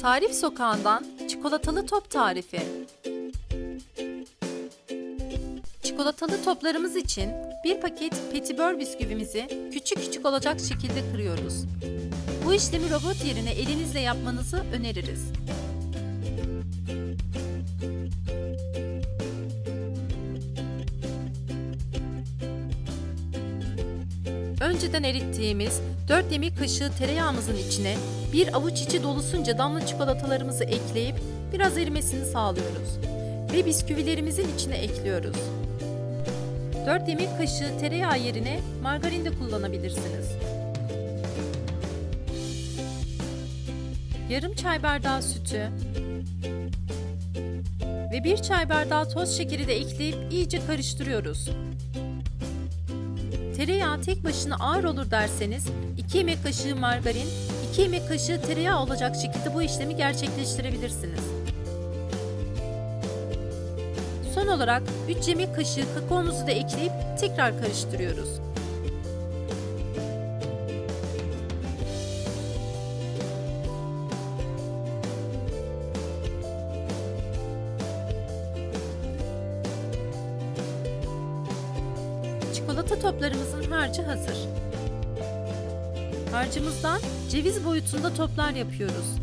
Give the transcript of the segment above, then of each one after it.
Tarif Sokağı'ndan çikolatalı top tarifi. Çikolatalı toplarımız için bir paket petibör bisküvimizi küçük küçük olacak şekilde kırıyoruz. Bu işlemi robot yerine elinizle yapmanızı öneririz. Önceden erittiğimiz 4 yemek kaşığı tereyağımızın içine bir avuç içi dolusunca damla çikolatalarımızı ekleyip biraz erimesini sağlıyoruz. Ve bisküvilerimizin içine ekliyoruz. 4 yemek kaşığı tereyağı yerine margarin de kullanabilirsiniz. Yarım çay bardağı sütü ve 1 çay bardağı toz şekeri de ekleyip iyice karıştırıyoruz. Tereyağı tek başına ağır olur derseniz 2 yemek kaşığı margarin, 2 yemek kaşığı tereyağı olacak şekilde bu işlemi gerçekleştirebilirsiniz. Son olarak 3 yemek kaşığı kakaomuzu da ekleyip tekrar karıştırıyoruz. Çikolata toplarımızın harcı hazır. Harcımızdan ceviz boyutunda toplar yapıyoruz.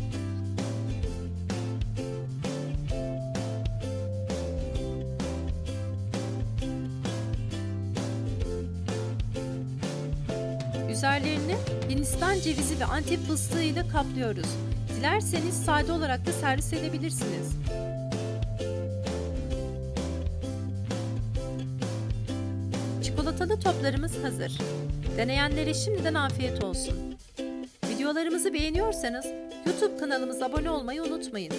Üzerlerini Hindistan cevizi ve Antep fıstığı ile kaplıyoruz. Dilerseniz sade olarak da servis edebilirsiniz. Çikolatalı toplarımız hazır. Deneyenlere şimdiden afiyet olsun. Videolarımızı beğeniyorsanız YouTube kanalımıza abone olmayı unutmayın.